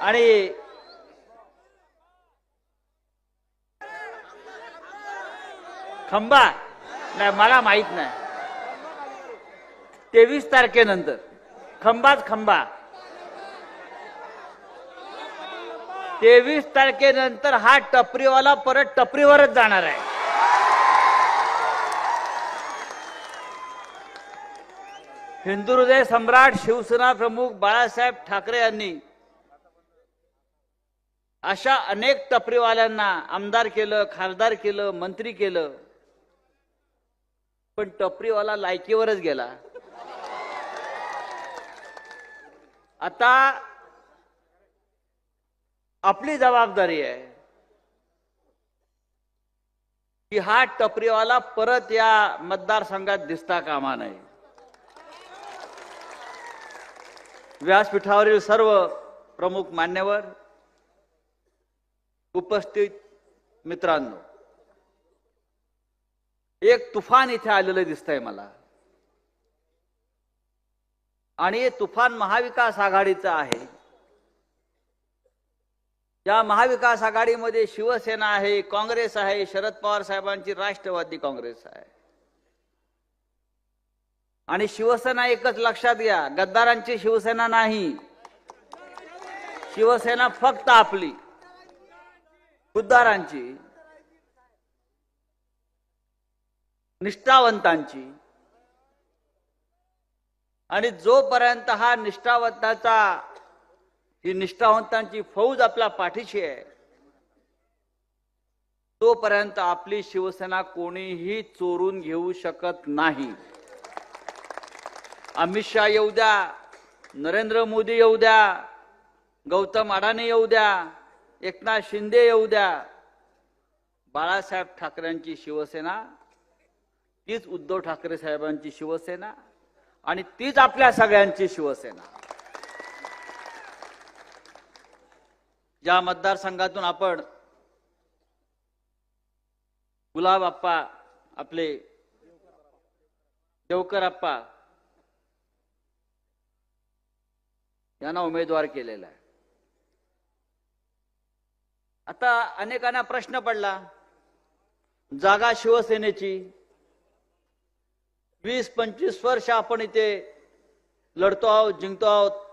आणि खंबा? नाही मला माहीत नाही. तेवीस तारखेनंतर. खंबाच खंबा. तेवीस तारखेनंतर हा टपरीवाला परत टपरीवरच जाणार आहे. हिंदू हृदय सम्राट शिवसेना प्रमुख बाळासाहेब ठाकरे यांनी अशा अनेक टपरीवाल्यांना आमदार केलं खासदार केलं मंत्री केलं. पण टपरीवाला लायकीवरच गेला. आता आपली जबाबदारी आहे की हा टपरीवाला परत या मतदारसंघात दिसता कामा नये. व्यासपीठावरील सर्व प्रमुख मान्यवर उपस्थित मित्रांनो एक तुफान इथे आलेलं दिसतंय मला. आणि हे तुफान महाविकास आघाडीचं आहे. या महाविकास आघाडीमध्ये शिवसेना आहे काँग्रेस आहे शरद पवार साहेबांची राष्ट्रवादी काँग्रेस आहे. आणि शिवसेना एकच लक्षात घ्या गद्दारांची शिवसेना नाही. शिवसेना फक्त आपली. उद्धारांची निष्ठावंतांची. आणि जोपर्यंत हा निष्ठावंताचा ही निष्ठावंतांची फौज आपल्या पाठीशी आहे तोपर्यंत आपली शिवसेना कोणीही चोरून घेऊ शकत नाही. अमित शहा येऊ द्या नरेंद्र मोदी येऊ द्या गौतम अडाणी येऊ द्या एकनाथ शिंदे येऊ द्या. बाळासाहेब ठाकरेंची शिवसेना तीच उद्धव ठाकरे साहेबांची शिवसेना आणि तीच आपल्या सगळ्यांची शिवसेना. ज्या मतदारसंघातून आपण गुलाब आप्पा आपले देवकर आप्पा यांना उमेदवार केलेला आहे. आता अनेकांना प्रश्न पडला. जागा शिवसेनेची. वीस पंचवीस वर्ष आपण इथे लढतो आहोत जिंकतो आहोत.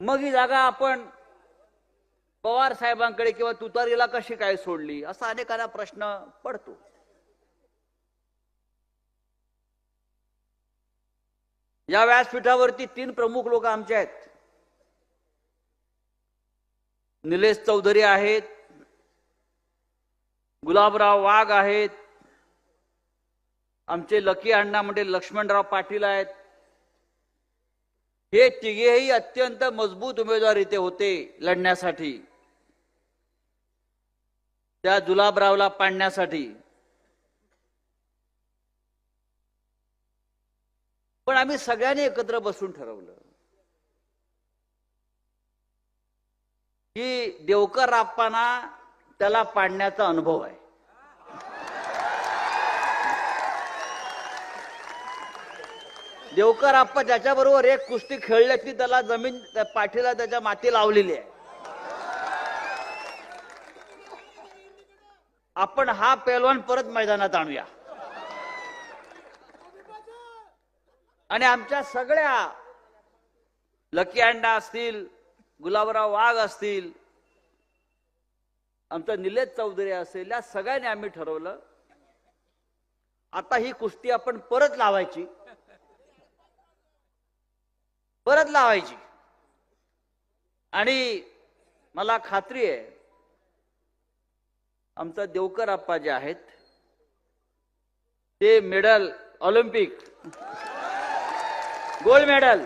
मग ही जागा आपण पवार साहेबांकडे किंवा तुतारीला कशी काय सोडली असा अनेकांना प्रश्न पडतो. या व्यासपीठावरती तीन प्रमुख लोक आमचे आहेत. निलेश चौधरी आहेत गुलाबराव वाघ आहेत आमचे लकी अण्णा म्हणजे लक्ष्मणराव पाटील आहेत. हे तिघेही अत्यंत मजबूत उमेदवार इथे होते लढण्यासाठी. त्या जुलाबरावला पाडण्यासाठी. पण आम्ही सगळ्यांनी एकत्र बसून ठरवलं. की देवकर आप्पांना त्याला पाडण्याचा अनुभव आहे. देवकर आप्पा ज्याच्याबरोबर एक कुस्ती खेळल्या ती त्याला जमीन पाठीला त्याच्या माती लावलेली आहे. आपण हा पैलवान परत मैदानात आणूया. आणि आमच्या सगळ्या लकी अंडा असतील गुलाबराव वाघ असतील आमचा निलेश चौधरी असेल या सगळ्यांनी आम्ही ठरवलं. आता ही कुस्ती आपण परत लावायची. परत लावायची. आणि मला खात्री आहे आमचा देवकर आप्पा जे आहेत ते मेडल ऑलिम्पिक गोल्ड मेडल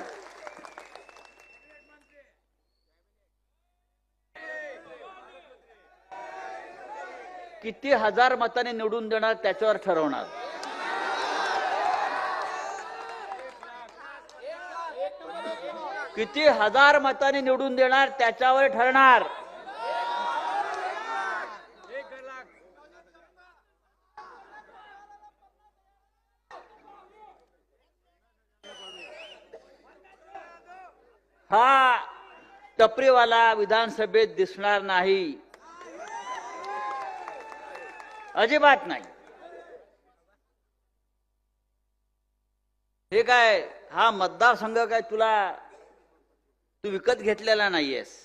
किती हजार मताने निवडून देणार त्याच्यावर ठरवणार. किती हजार मताने निवडून देणार त्याच्यावर ठरणार. हा टपरीवाला विधानसभेत दिसणार नाही. अजिबात नाही. हे काय हा मतदारसंघ काय तुला तू विकत घेतलेला नाहीयेस.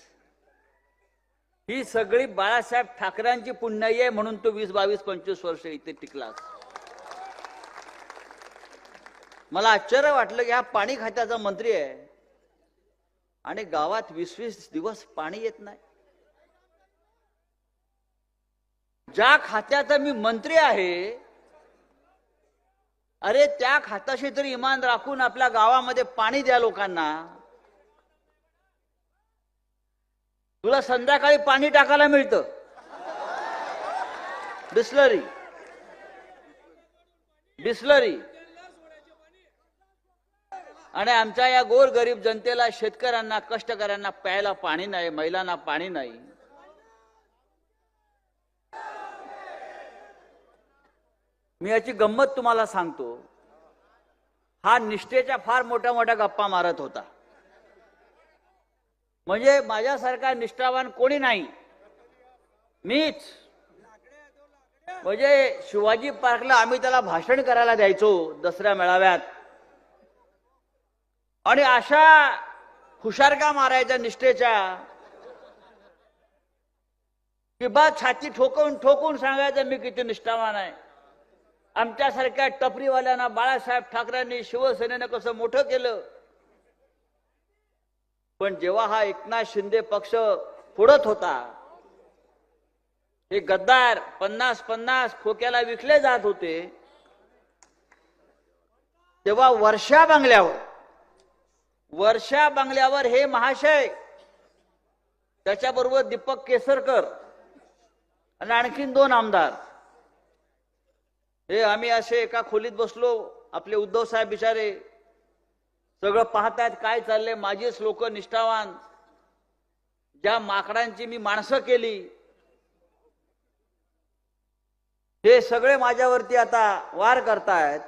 ही सगळी बाळासाहेब ठाकरेंची पुण्याई आहे म्हणून तू वीस बावीस पंचवीस वर्ष इथे टिकलास. मला आश्चर्य वाटलं की हा पाणी खात्याचा मंत्री आहे. आणि गावात वीस वीस दिवस पाणी येत नाही. ज्या खात्याचा मी मंत्री आहे अरे त्या खात्याशी तरी इमान राखून आपल्या गावामध्ये पाणी द्या लोकांना. तुला संध्याकाळी पाणी टाकायला मिळतं. बिस्लरी. बिस्लरी. आणि आमच्या या गोर गरीब जनतेला शेतकऱ्यांना कष्टकऱ्यांना प्यायला पाणी नाही महिलांना पाणी नाही. मी याची गंमत तुम्हाला सांगतो. हा निष्ठेच्या फार मोठ्या मोठ्या गप्पा मारत होता. म्हणजे माझ्यासारखा निष्ठावान कोणी नाही. मीच. म्हणजे शिवाजी पार्कला आम्ही त्याला भाषण करायला द्यायचो दसऱ्या मेळाव्यात. आणि अशा हुशारका मारायच्या निष्ठेच्या की बा छाती ठोकवून ठोकून सांगायचं मी किती निष्ठावान आहे. आमच्यासारख्या टपरीवाल्यांना बाळासाहेब ठाकरेंनी शिवसेनेनं कसं मोठं केलं? पण जेव्हा हा एकनाथ शिंदे पक्ष फोडत होता हे गद्दार पन्नास पन्नास खोक्याला विकले जात होते तेव्हा वर्षा बांगल्यावर वर्षा बांगल्यावर हे महाशय त्याच्याबरोबर दीपक केसरकर आणि आणखीन दोन आमदार हे आम्ही असे एका खोलीत बसलो. आपले उद्धव साहेब बिचारे सगळं पाहतायत काय चाललंय. माझीच लोक निष्ठावान. ज्या माकडांची मी माणसं केली हे सगळे माझ्यावरती आता वार करतायत.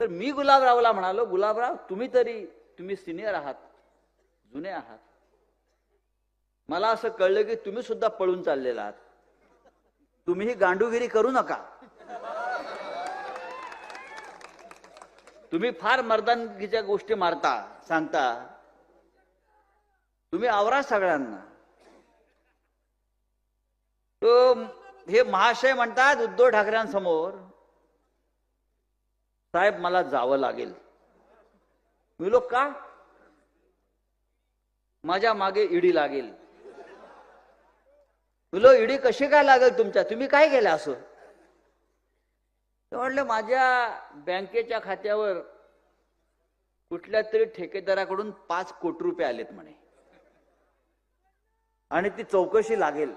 तर मी गुलाबरावला म्हणालो गुलाबराव तुम्ही तरी तुम्ही सिनियर आहात जुने आहात. मला असं कळलं की तुम्ही सुद्धा पळून चाललेला आहात. तुम्ही ही गांडूगिरी करू नका. तुम्ही फार मर्दानगीच्या गोष्टी मारता सांगता. तुम्ही आवरा सगळ्यांना. तो हे महाशय म्हणतात उद्धव ठाकरेंसमोर साहेब मला जावं लागेल. मी लोक का? माझ्या मागे ईडी लागेल. तुला इडी कशी काय लागेल तुमच्या? तुम्ही काय केलं असं? ते म्हटलं माझ्या बँकेच्या खात्यावर कुठल्या तरी ठेकेदाराकडून पाच कोटी रुपये आलेत म्हणे. आणि ती चौकशी लागेल.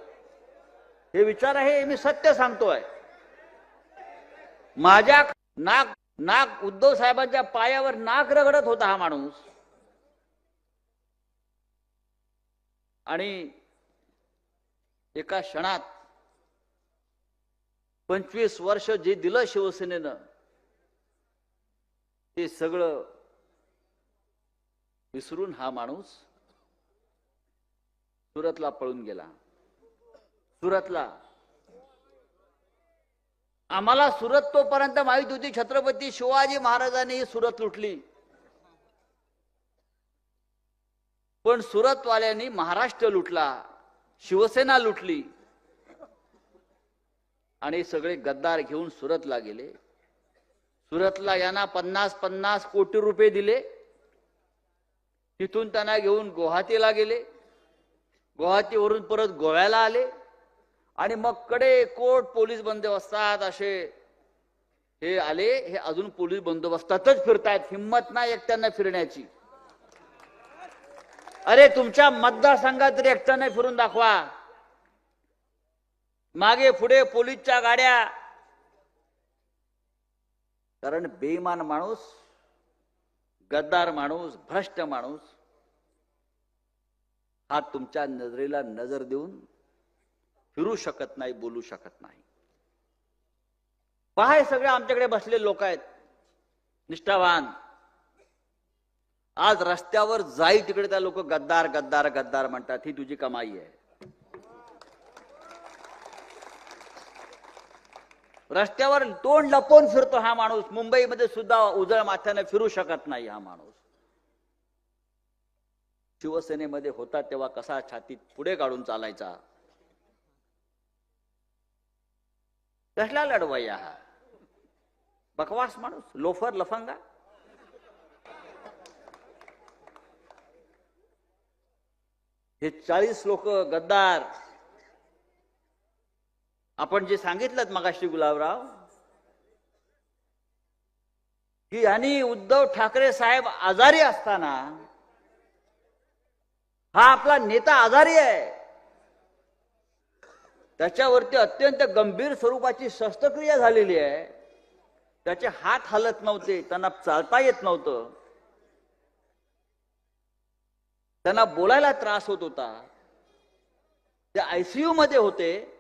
हे विचार आहे मी सत्य सांगतोय. माझ्या नाक नाक उद्धव साहेबांच्या पायावर नाक रगडत होता हा माणूस. आणि एका क्षणात पंचवीस वर्ष जे दिलं शिवसेनेनं ते सगळं विसरून हा माणूस सुरतला पळून गेला. सुरतला. आम्हाला सुरत तोपर्यंत माहीत होती छत्रपती शिवाजी महाराजांनी ही सुरत लुटली. पण सुरतवाल्यांनी महाराष्ट्र लुटला. शिवसेना लुटली. आणि सगळे गद्दार घेऊन सुरतला गेले. सुरतला यांना पन्नास पन्नास कोटी रुपये दिले. तिथून त्यांना घेऊन गुवाहाटीला गेले. गुवाहाटीवरून परत गोव्याला आले. आणि मग कडे कोट पोलीस बंदोबस्तात असे हे आले. हे अजून पोलीस बंदोबस्तातच फिरतायत. हिंमत नाही एकट्यांना फिरण्याची. अरे तुमच्या मतदारसंघात तरी एकट्याने फिरून दाखवा. मागे पुढे पोलीसच्या गाड्या. कारण बेईमान माणूस गद्दार माणूस भ्रष्ट माणूस हा तुमच्या नजरेला नजर देऊन फिरू शकत नाही बोलू शकत नाही. पहा सगळे आमच्याकडे बसलेले लोक आहेत. निष्ठावान. आज रस्त्यावर जाई तिकडे त्या लोक गद्दार गद्दार गद्दार म्हणतात. ही तुझी कमाई आहे. रस्त्यावर तोंड लपवून फिरतो हा माणूस. मुंबईमध्ये सुद्धा उजळ माथ्याने फिरू शकत नाही हा माणूस. शिवसेनेमध्ये होता तेव्हा कसा छातीत पुढे काढून चालायचा? कसला लढवाया हा? बकवास माणूस? लोफर लफंगा? हे चाळीस लोक गद्दार. आपण जे सांगितलं मगाशी गुलाबराव की यांनी उद्धव ठाकरे साहेब आजारी असताना हा आपला नेता आजारी आहे. त्याच्यावरती अत्यंत गंभीर स्वरूपाची शस्त्रक्रिया झालेली आहे. त्याचे हात हलत नव्हते त्यांना चालता येत नव्हतं. त्यांना बोलायला त्रास होत होता. ते आयसीयू मध्ये होते.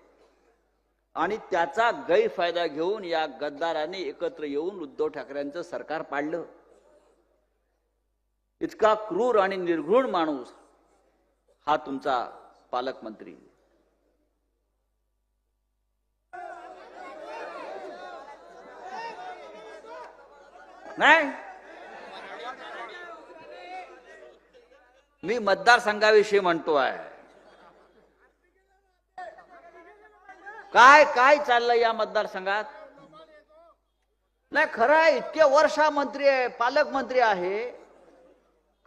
आणि त्याचा गैरफायदा घेऊन या गद्दाराने एकत्र येऊन उद्धव ठाकरेंचं सरकार पाडलं. इतका क्रूर आणि निर्घृण माणूस हा तुमचा पालकमंत्री. नाही. मी मतदारसंघाविषयी म्हणतोय काय काय चाललंय या मतदारसंघात? नाही खरं आहे इतके वर्ष मंत्री आहे पालकमंत्री आहे.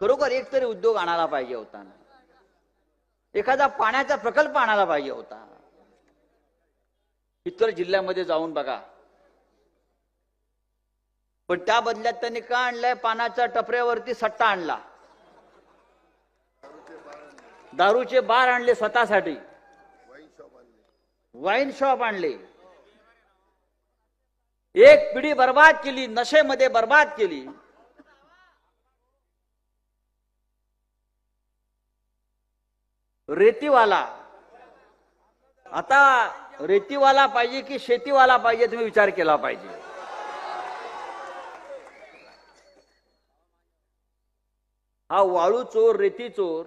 खरोखर एक तरी उद्योग आणायला पाहिजे होता ना. एखादा पाण्याचा प्रकल्प आणायला पाहिजे होता. इतर जिल्ह्यामध्ये जाऊन बघा. पण त्या बदल्यात त्यांनी का आणलंय? पानाच्या टपऱ्यावरती सट्टा आणला. दारूचे बार आणले स्वतःसाठी. वाईन शॉप आणले. एक पिढी बर्बाद केली नशेमध्ये बर्बाद केली. रेतीवाला. आता रेतीवाला पाहिजे की शेतीवाला पाहिजे तुम्ही विचार केला पाहिजे. हा वाळू चोर रेती चोर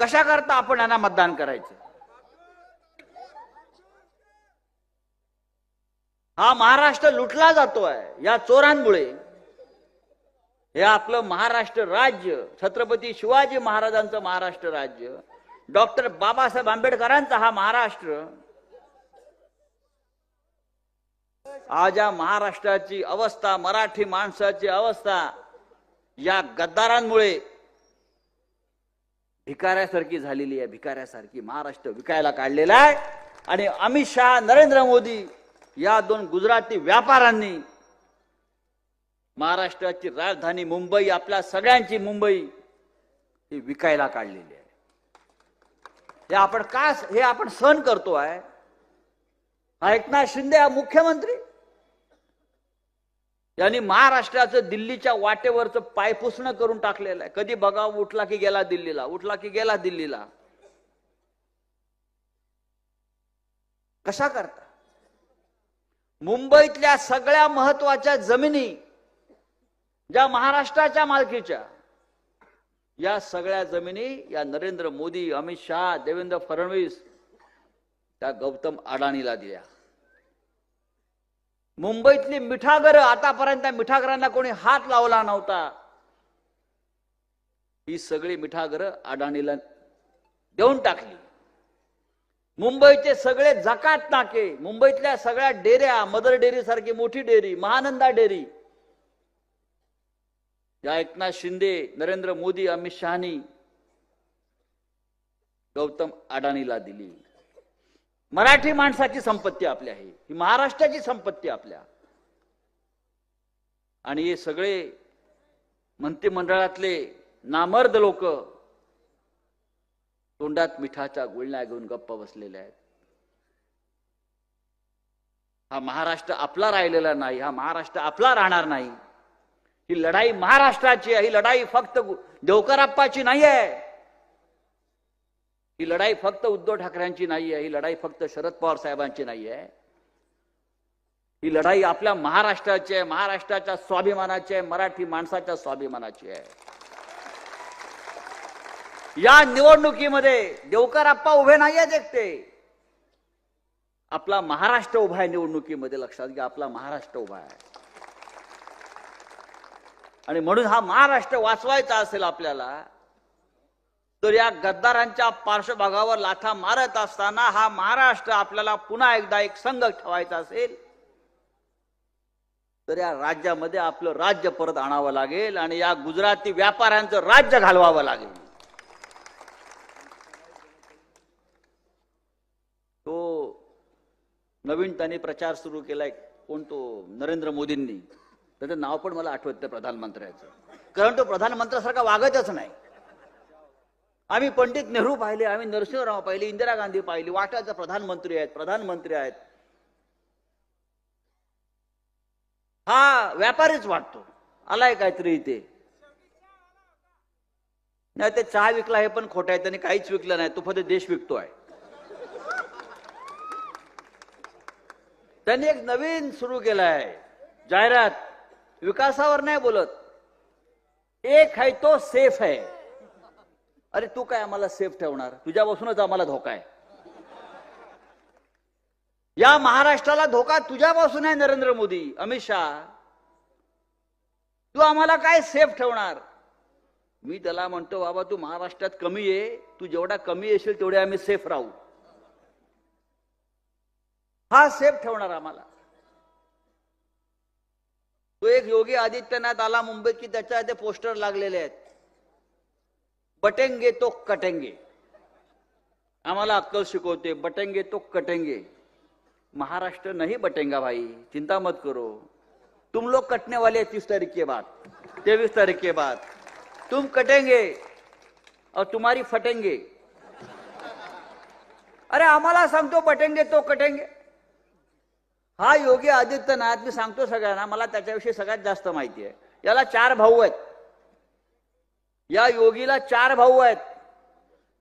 कशा करता आपण यांना मतदान करायचं? हा महाराष्ट्र लुटला जातोय या चोरांमुळे. हे आपलं महाराष्ट्र राज्य छत्रपती शिवाजी महाराजांचं महाराष्ट्र राज्य डॉक्टर बाबासाहेब आंबेडकरांचा हा महाराष्ट्र. आज या महाराष्ट्राची अवस्था मराठी माणसाची अवस्था या गद्दारांमुळे भिकाऱ्यासारखी झालेली आहे भिकाऱ्यासारखी महाराष्ट्र विकायला काढलेला आहे. आणि अमित शहा नरेंद्र मोदी या दोन गुजराती व्यापाऱ्यांनी महाराष्ट्राची राजधानी मुंबई आपल्या सगळ्यांची मुंबई ही विकायला काढलेली आहे. हे आपण का हे आपण सहन करतो आहे? हा एकनाथ शिंदे हा मुख्यमंत्री? यांनी महाराष्ट्राचं दिल्लीच्या वाटेवरचं पायपुसणं करून टाकलेलं आहे. कधी बघा उठला की गेला दिल्लीला उठला की गेला दिल्लीला. कशा करता? मुंबईतल्या सगळ्या महत्त्वाच्या जमिनी ज्या महाराष्ट्राच्या मालकीच्या या सगळ्या जमिनी या नरेंद्र मोदी अमित शहा देवेंद्र फडणवीस त्या गौतम अडाणीला दिल्या. मुंबईतली मिठागर आतापर्यंत मिठागरांना कोणी हात लावला नव्हता. ही सगळी मिठागर अडाणीला देऊन टाकली. मुंबईचे सगळे जकात नाके मुंबईतल्या सगळ्या डेऱ्या मदर डेअरी सारखी मोठी डेअरी महानंदा डेअरी या एकनाथ शिंदे नरेंद्र मोदी अमित शहानी गौतम अडाणीला दिली. मराठी माणसाची संपत्ती आपली आहे. ही महाराष्ट्राची संपत्ती आपल्या. आणि हे सगळे मंत्रिमंडळातले नामर्द लोक तोंडात मिठाच्या गुळण्या घेऊन गप्प बसलेले आहेत. हा महाराष्ट्र आपला राहिलेला नाही हा महाराष्ट्र आपला राहणार नाही. ही लढाई महाराष्ट्राची आहे ही लढाई फक्त देवकराप्पाची नाही आहे ही लढाई फक्त उद्धव ठाकरेंची नाही आहे ही लढाई फक्त शरद पवार साहेबांची नाही आहे. ही लढाई आपल्या महाराष्ट्राची आहे महाराष्ट्राच्या स्वाभिमानाची आहे मराठी माणसाच्या स्वाभिमानाची आहे. या निवडणुकीमध्ये देवकर आप्पा उभे नाही आहेत एकटे. आपला महाराष्ट्र उभा आहे निवडणुकीमध्ये लक्षात घ्या आपला महाराष्ट्र उभा आहे. आणि म्हणून हा महाराष्ट्र वाचवायचा असेल आपल्याला तर या गद्दारांच्या पार्श्वभागावर लाथा मारत असताना हा महाराष्ट्र आपल्याला पुन्हा एकदा एक संघ ठेवायचा असेल तर या राज्यामध्ये आपलं राज्य परत आणावं लागेल आणि या गुजराती व्यापाऱ्यांचं राज्य घालवावं लागेल. तो नवीन त्यांनी प्रचार सुरू केलाय कोण तो? नरेंद्र मोदींनी. त्याचं नाव पण मला आठवत नाही प्रधानमंत्र्याचं. कारण तो प्रधानमंत्र्यासारखा वागतच नाही. आम्ही पंडित नेहरू पाहिले आम्ही नरसिंहराव पाहिले इंदिरा गांधी पाहिली वाटाचे प्रधानमंत्री आहेत प्रधानमंत्री आहेत. हा व्यापारीच वाटतो. आलाय काहीतरी इथे. नाही ते चहा विकला हे पण खोटं आहे त्यांनी काहीच विकलं नाही तो फक्त देश विकतोय. त्यांनी एक नवीन सुरू केलाय. जाहिरात. विकासावर नाही बोलत. एक है तो सेफ आहे. अरे तू काय आम्हाला सेफ ठेवणार? तुझ्यापासूनच आम्हाला धोका आहे. या महाराष्ट्राला धोका तुझ्यापासून आहे नरेंद्र मोदी. अमित शहा तू आम्हाला काय सेफ ठेवणार? मी त्याला म्हणतो बाबा तू महाराष्ट्रात कमी आहे तू जेवढा कमी येशील तेवढे आम्ही सेफ राहू. हा सेफ ठेवणार आम्हाला. तो एक योगी आदित्यनाथ आला मुंबईत की त्याच्या ते पोस्टर लागलेले आहेत. बटेंगे तो कटेंगे. आम्हाला अक्कल शिकवते बटेंगे तो कटेंगे. महाराष्ट्र नहीं बटेंगा भाई चिंता मत करो. तुम लोग कटने वाले तीस तारीख के बाद तेईस तारीख के बाद. तुम कटेंगे और तुम्हारी फटेंगे. अरे आम्हाला सांगतो बटेंगे तो कटेंगे. हा योगी आदित्यनाथ मी सांगतो सगळ्यांना मला त्याच्याविषयी सगळ्यात जास्त माहिती आहे. याला चार भाऊ आहेत. या योगीला चार भाऊ आहेत.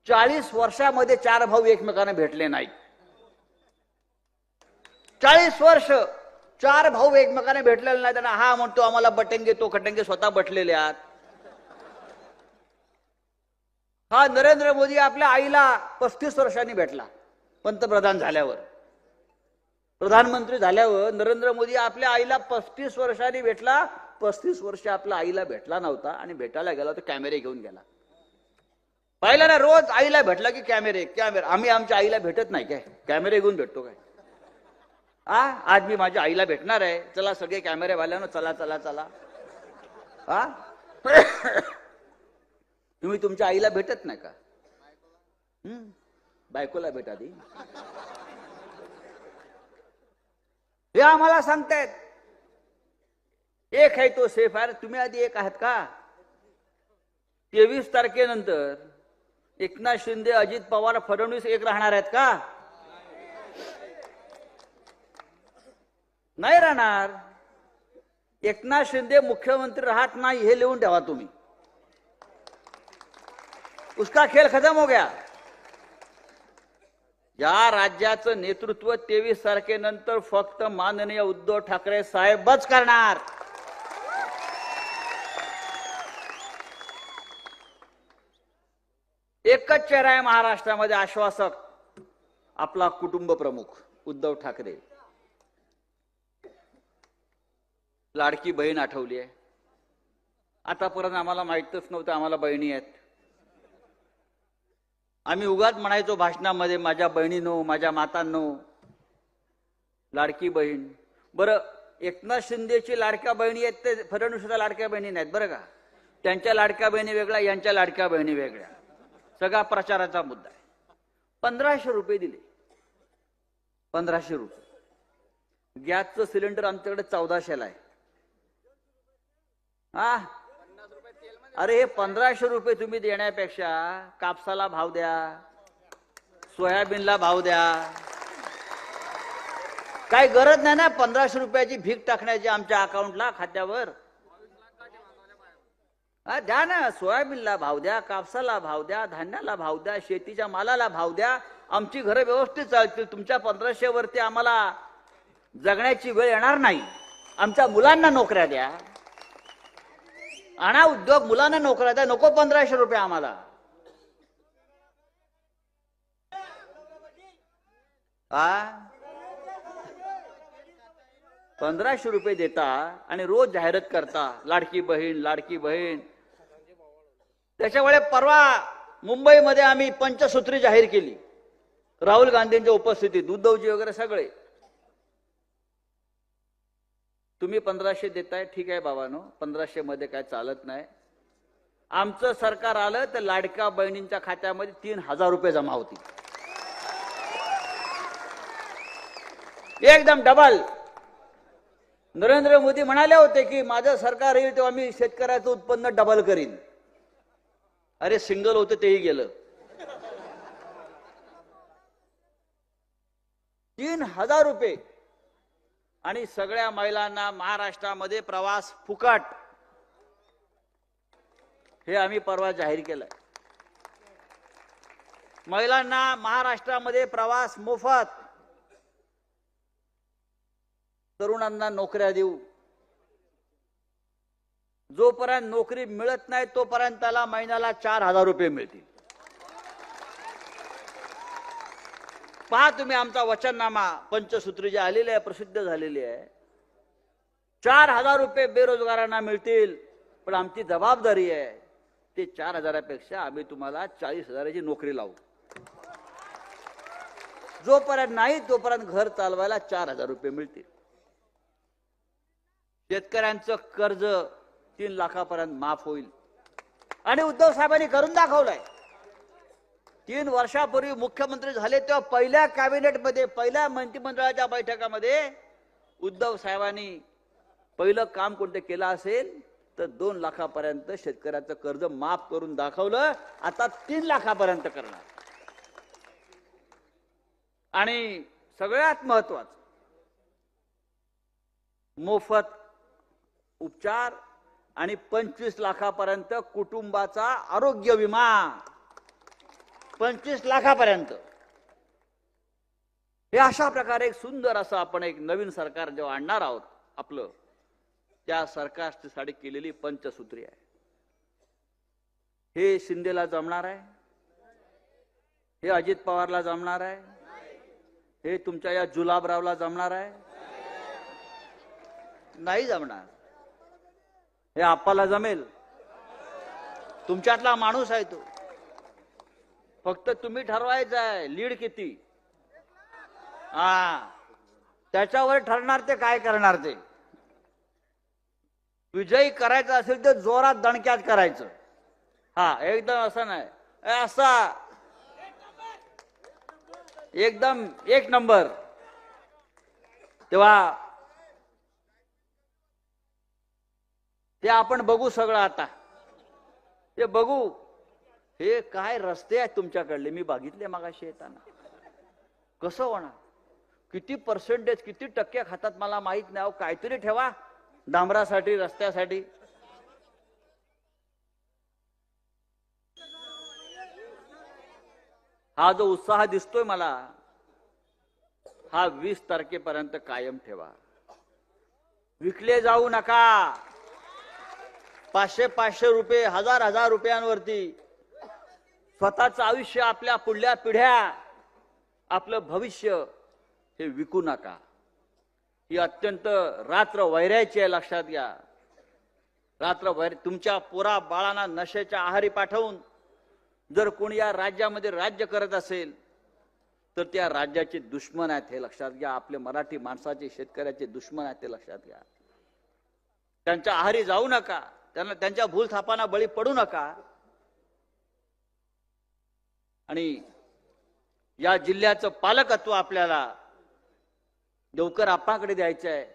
चाळीस वर्षामध्ये चार भाऊ एकमेकांना भेटले नाही चाळीस वर्ष चार भाऊ एकमेकांना भेटलेले नाही त्यांना हा म्हणतो आम्हाला बटेंगे तो खटंगे स्वतः बटलेले आहात. हा नरेंद्र मोदी आपल्या आईला पस्तीस वर्षांनी भेटला पंतप्रधान झाल्यावर. प्रधानमंत्री झाल्यावर नरेंद्र मोदी आपल्या आईला पस्तीस वर्षांनी भेटला पस्तीस वर्ष आपल्या आईला भेटला नव्हता आणि भेटायला गेला तर कॅमेरे घेऊन गेला. पाहिलं ना रोज आईला भेटला की कॅमेरे कॅमेरे. आम्ही आमच्या आईला भेटत नाही काय? कॅमेरे घेऊन भेटतो काय? आ? आज मी माझ्या आईला भेटणार आहे. चला सगळे कॅमेरे वाल्यानं चला चला चला. हा तुम्ही तुमच्या आईला भेटत नाही का? हम्म? बायकोला भेटा दी. हे आम्हाला सांगतायत. एक आहे तो सेफ आहे तुम्ही आधी एक आहात का? तेवीस तारखेनंतर एकनाथ शिंदे अजित पवार फडणवीस एक राहणार आहेत का? नाही राहणार. एकनाथ शिंदे मुख्यमंत्री राहत नाही हे लिहून ठेवा तुम्ही. उसका खेळ खतम हो गया. या राज्याचं नेतृत्व तेवीस तारखेनंतर फक्त माननीय उद्धव ठाकरे साहेबच करणार. एकच चेहरा आहे महाराष्ट्रामध्ये आश्वासक. आपला कुटुंब प्रमुख उद्धव ठाकरे. लाडकी बहीण आठवली आहे. आतापर्यंत आम्हाला माहीतच नव्हतं आम्हाला बहिणी आहेत. आम्ही उगाच म्हणायचो भाषणामध्ये माझ्या बहिणीनो माझ्या मातांनो लाडकी बहीण. बरं एकनाथ शिंदेची लाडक्या बहिणी आहेत ते फडणवीसच्या लाडक्या बहिणी नाहीत बरं का? त्यांच्या लाडक्या बहिणी वेगळ्या यांच्या लाडक्या बहिणी वेगळ्या. सगळा प्रचाराचा मुद्दा आहे. पंधराशे रुपये दिले. पंधराशे रुपये. गॅसचं सिलेंडर आमच्याकडे चौदाशेला आहे. हा? अरे हे पंधराशे रुपये तुम्ही देण्यापेक्षा कापसाला भाव द्या सोयाबीनला भाव द्या. काय गरज नाही ना पंधराशे रुपयाची भीक टाकण्याची आमच्या अकाउंटला खात्यावर? द्या ना सोयाबीनला भाव द्या कापसाला भाव द्या धान्याला भाव द्या शेतीच्या मालाला भाव द्या. आमची घरं व्यवस्थित चालतील तुमच्या पंधराशे वरती आम्हाला जगण्याची वेळ येणार नाही. आमच्या मुलांना नोकऱ्या द्या. आणा उद्योग मुलांना नोकऱ्या द्या नको पंधराशे रुपये आम्हाला. आ? पंधराशे रुपये देता आणि रोज जाहिरात करता. लाडकी बहीण लाडकी बहीण. त्याच्यामुळे परवा मुंबईमध्ये आम्ही पंचसूत्री जाहीर केली. राहुल गांधींच्या उपस्थितीत उद्धवजी वगैरे सगळे. तुम्ही पंधराशे देताय ठीक आहे बाबानो. पंधराशे मध्ये काय चालत नाही. आमचं सरकार आलं तर लाडक्या बहिणींच्या खात्यामध्ये तीन हजार रुपये जमा होतील. एकदम डबल नरेंद्र मोदी म्हणाले होते की माझं सरकार येईल तेव्हा मी शेतकऱ्याचं उत्पन्न डबल करीन. अरे सिंगल होते तेही गेलं. तीन हजार रुपये. आणि सगळ्या महिलांना महाराष्ट्रामध्ये प्रवास फुकट. हे आम्ही परवा जाहीर केलं महिलांना महाराष्ट्रामध्ये प्रवास मोफत. तरुणांना नोकऱ्या देऊ. जोपर्यंत नोकरी मिळत नाही तोपर्यंत त्याला महिन्याला चार हजार रुपये मिळतील. पहा तुम्ही आमचा वचननामा पंचसूत्री जे आलेले आहे प्रसिद्ध झालेली आहे. चार हजार रुपये बेरोजगारांना मिळतील पण आमची जबाबदारी आहे ते चार हजारापेक्षा आम्ही तुम्हाला चाळीस हजाराची नोकरी लावू. जोपर्यंत नाही तोपर्यंत घर चालवायला चार हजार रुपये मिळतील. शेतकऱ्यांचं कर्ज तीन लाखापर्यंत माफ होईल. आणि उद्धव साहेबांनी करून दाखवलंय. तीन वर्षापूर्वी मुख्यमंत्री झाले तेव्हा पहिल्या कॅबिनेटमध्ये पहिल्या मंत्रिमंडळाच्या बैठकामध्ये उद्धव साहेबांनी पहिलं काम कोणतं केलं असेल तर दोन लाखापर्यंत शेतकऱ्याचं कर्ज माफ करून दाखवलं. आता तीन लाखापर्यंत करणार. आणि सगळ्यात महत्वाचं मोफत उपचार आणि पंचवीस लाखापर्यंत कुटुंबाचा आरोग्य विमा. पंचवीस लाखापर्यंत. हे अशा प्रकारे एक सुंदर असं आपण एक नवीन सरकार जेव्हा आणणार आहोत आपलं त्या सरकारसाठी केलेली पंचसूत्री आहे. हे शिंदेला जमणार आहे. हे अजित पवारला जमणार आहे. हे तुमच्या या जुलाबरावला जमणार आहे. नाही जमणार. हे आप्पाला जमेल. तुमच्यातला माणूस आहे तो. फक्त तुम्ही ठरवायचं आहे लीड किती? हा. त्याच्यावर ठरणार ते काय करणार ते? विजयी करायचं असेल तर जोरात दणक्यात करायचं. हा एकदम असं नाही. ए, असा. एकदम एक नंबर. तेव्हा ते आपण बघू सगळं आता. ते बघू. हे काय रस्ते आहेत तुमच्याकडले? मी बघितले मागाशी येताना. कसं होणार? किती पर्सेंटेज किती टक्के खातात मला माहीत नाही. अहो काहीतरी ठेवा. डांबरासाठी रस्त्यासाठी. हा जो उत्साह दिसतोय मला हा वीस तारखेपर्यंत कायम ठेवा. विकले जाऊ नका. पाचशे पाचशे रुपये हजार हजार रुपयांवरती. स्वतःचं आयुष्य आपल्या पुढल्या पिढ्या आपलं भविष्य हे विकू नका. ही अत्यंत रात्र वैरायची आहे लक्षात घ्या. रात्र वैर तुमच्या पोरा बाळांना नशेच्या आहारी पाठवून जर कोणी या राज्यामध्ये राज्य करत असेल तर त्या राज्याचे दुश्मन आहेत हे लक्षात घ्या. आपले मराठी माणसाचे शेतकऱ्याचे दुश्मन आहेत ते लक्षात घ्या. त्यांच्या आहारी जाऊ नका. त्यांना त्यांच्या भूलथापांना बळी पडू नका. आणि या जिल्ह्याचं पालकत्व आपल्याला देवकर आप्पाकडे द्यायचं आहे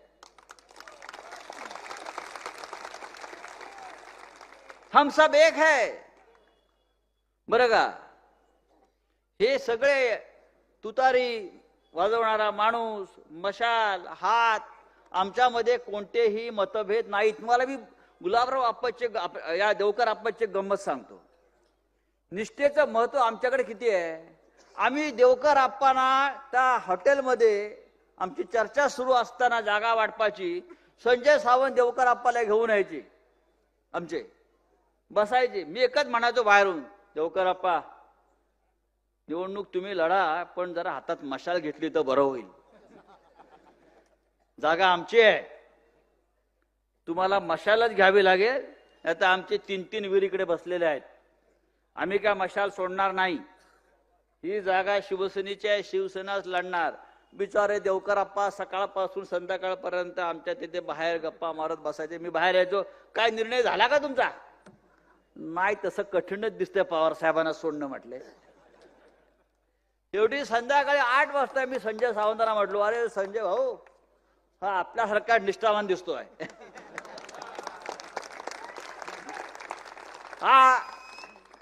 हम सब एक है. बरं का? हे सगळे तुतारी वाजवणारा माणूस मशाल हात आमच्यामध्ये कोणतेही मतभेद नाहीत. तुम्हाला मी गुलाबराव आप्पाचे या देवकर आप्पाचे गंमत सांगतो. निष्ठेचं महत्त्व आमच्याकडे किती आहे? आम्ही देवकर आप्पांना त्या हॉटेलमध्ये आमची चर्चा सुरू असताना जागा वाटपाची संजय सावंत देवकर आप्पाला घेऊन यायचे. आमचे. बसायचे. मी एकच म्हणायचो बाहेरून देवकर आप्पा निवडणूक तुम्ही लढा पण जरा हातात मशाल घेतली तर बरं होईल. जागा आमची आहे. तुम्हाला मशालच घ्यावी लागेल आता आमचे तीन तीन विहिरीकडे बसलेले आहेत. आम्ही काय मशाल सोडणार नाही. ही जागा शिवसेनेची आहे शिवसेनाच लढणार. बिचारे देवकरप्पा सकाळपासून संध्याकाळपर्यंत आमच्या तिथे बाहेर गप्पा मारत बसायचे. मी बाहेर यायचो. काय निर्णय झाला का तुमचा? नाही तसं कठीणच दिसतंय पवार साहेबांना सोडणं म्हटले. शेवटी संध्याकाळी आठ वाजता मी संजय सावंतांना म्हटलो अरे संजय भाऊ हा आपल्यासारखा निष्ठावान दिसतोय. हा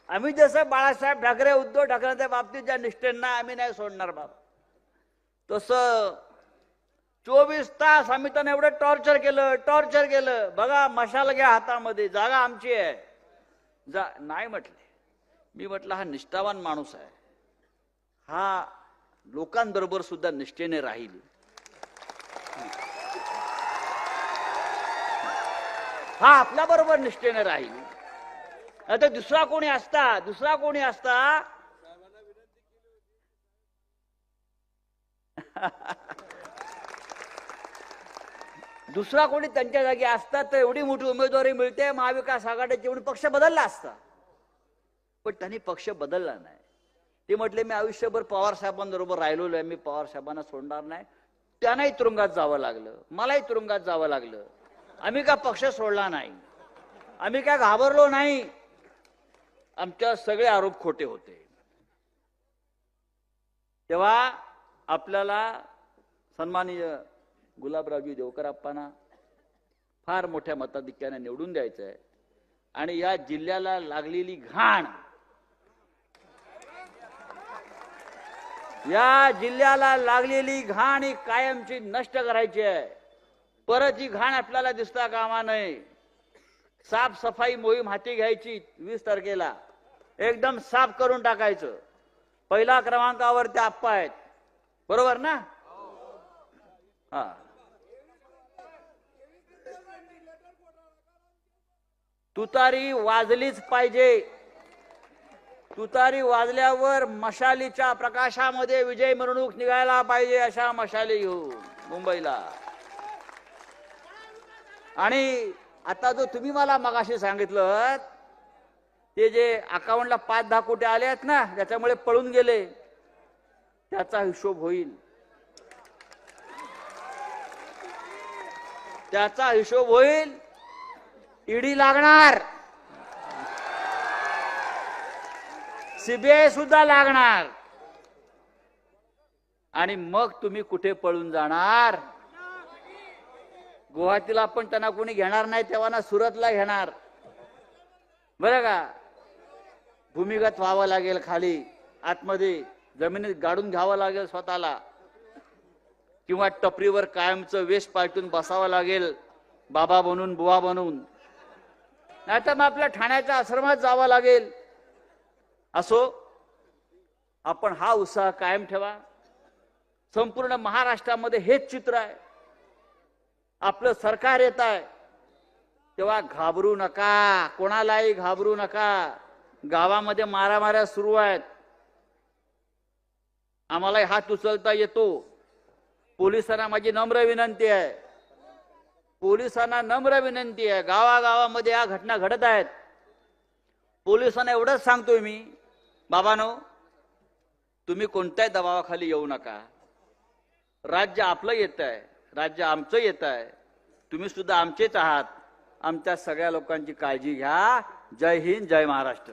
आम्ही जसं बाळासाहेब ठाकरे उद्धव ठाकरेंच्या बाबतीत ज्या निष्ठेंना आम्ही नाही सोडणार बाबा. तसं चोवीस तास आम्ही त्यांना एवढं टॉर्चर केलं टॉर्चर केलं. बघा मशाल घ्या हातामध्ये जागा आमची आहे. जा नाही म्हटले. मी म्हटलं हा निष्ठावान माणूस आहे. हा लोकांबरोबर सुद्धा निष्ठेने राहील. हा आपल्याबरोबर निष्ठेने राहील. आता दुसरा कोणी असता दुसरा कोणी असता? दुसरा कोणी त्यांच्या जागी असतात तर एवढी मोठी उमेदवारी मिळते महाविकास आघाडीची म्हणून पक्ष बदलला असता. पण त्यांनी पक्ष बदलला नाही. ते म्हटले मी आयुष्यभर पवार साहेबांबरोबर राहिलेलो आहे मी पवार साहेबांना सोडणार नाही. त्यांनाही तुरुंगात जावं लागलं मलाही तुरुंगात जावं लागलं. आम्ही का पक्ष सोडला नाही? आम्ही काय घाबरलो नाही? आमच्या सगळे आरोप खोटे होते. तेव्हा आपल्याला सन्माननीय गुलाबरावजी देवकरप्पांना फार मोठ्या मताधिक्याने निवडून द्यायचं आहे आणि या जिल्ह्याला लागलेली घाण या जिल्ह्याला लागलेली घाण ही कायमची नष्ट करायची आहे. परत ही घाण आपल्याला दिसता कामा नये. साफसफाई मोहीम हाती घ्यायची वीस तारखेला. एकदम साफ करून टाकायचं. पहिला क्रमांकावर ते आप्पा आहेत. बरोबर ना? हा. तुतारी वाजलीच पाहिजे. तुतारी वाजल्यावर मशालीच्या प्रकाशामध्ये विजय मिरवणूक निघायला पाहिजे अशा मशाली घेऊन मुंबईला. आणि आता जो तुम्ही मला मगाशी सांगितलं ते जे अकाउंटला पाच दहा कोटी आले आहेत ना त्याच्यामुळे पळून गेले. त्याचा हिशोब होईल. त्याचा हिशोब होईल. ईडी लागणार. सीबीआय सुद्धा लागणार. आणि मग तुम्ही कुठे पळून जाणार? गुवाहाटीला पण त्यांना कोणी घेणार नाही तेव्हा ना सुरतला घेणार. बरं का? भूमिगत व्हावं लागेल खाली. आतमध्ये जमिनीत गाडून घ्यावं लागेल स्वतःला. किंवा टपरीवर कायमचं वेश पालटून बसावं लागेल. बाबा बनून बुवा बनून. नाहीतर मग आपल्या ठाण्याच्या आश्रमात जावं लागेल. असो आपण हा उत्साह कायम ठेवा. संपूर्ण महाराष्ट्रामध्ये हेच चित्र आहे. आपलं सरकार येत आहे. तेव्हा घाबरू नका. कोणालाही घाबरू नका. गावामध्ये मारामाऱ्या सुरू आहेत. आम्हाला हात उचलता येतो. पोलिसांना माझी नम्र विनंती आहे. पोलिसांना नम्र विनंती आहे. गावागावामध्ये या घटना घडत आहेत. पोलिसांना एवढंच सांगतोय मी. बाबानो तुम्ही कोणत्याही दबावाखाली येऊ नका. राज्य आपलं येत आहे राज्य आमचं येत आहे. तुम्ही सुद्धा आमचेच आहात. आमच्या सगळ्या लोकांची काळजी घ्या. जय हिंद जय महाराष्ट्र.